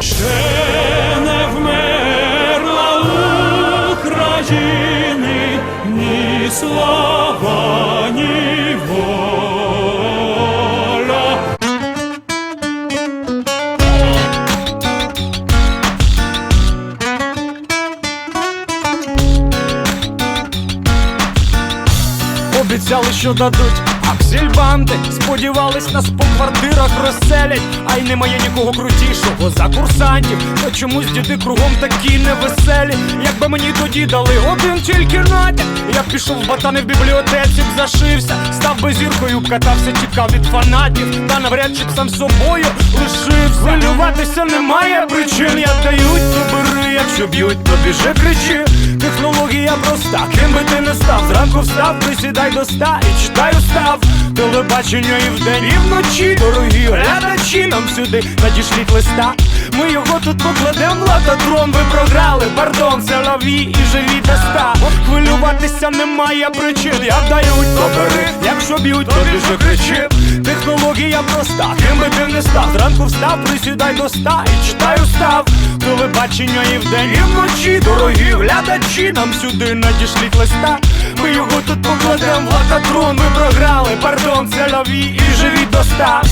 Ще не вмерла України ні слава, ні воля. Обіцяли, що дадуть. Аксельбанди Сподівались нас по квартирах розселять. А й немає нікого крутішого за курсантів. Та чомусь діди кругом такі невеселі. Якби мені тоді дали один тільки натяк Я б пішов в батани в бібліотеці б зашився Став би зіркою, катався, тікав від фанатів. Та навряд чи б сам собою лишився. Хвилюватися немає причин, я дають, то бери, якщо б'ють, то біже кричи. Технологія проста, ким би ти не став. Зранку встав, присідай до ста і читай устав. Телебачення і вдень, і вночі. Дорогі глядачі, нам сюди надішліть листа. Ми його тут покладем, латодром ви програли Пардон, це лові і живі Хвилюватися немає причин, як дають, то Якщо б'ють, то біжи кричи. Технологія проста, ким би ти не став. Зранку встав, присідай до ста і читай устав Телебачення і вдень, і вночі Дорогі глядачі, нам сюди надішліть листа Ми його тут покладем, в лататрон ви програли Пардон, це лові і живі до ста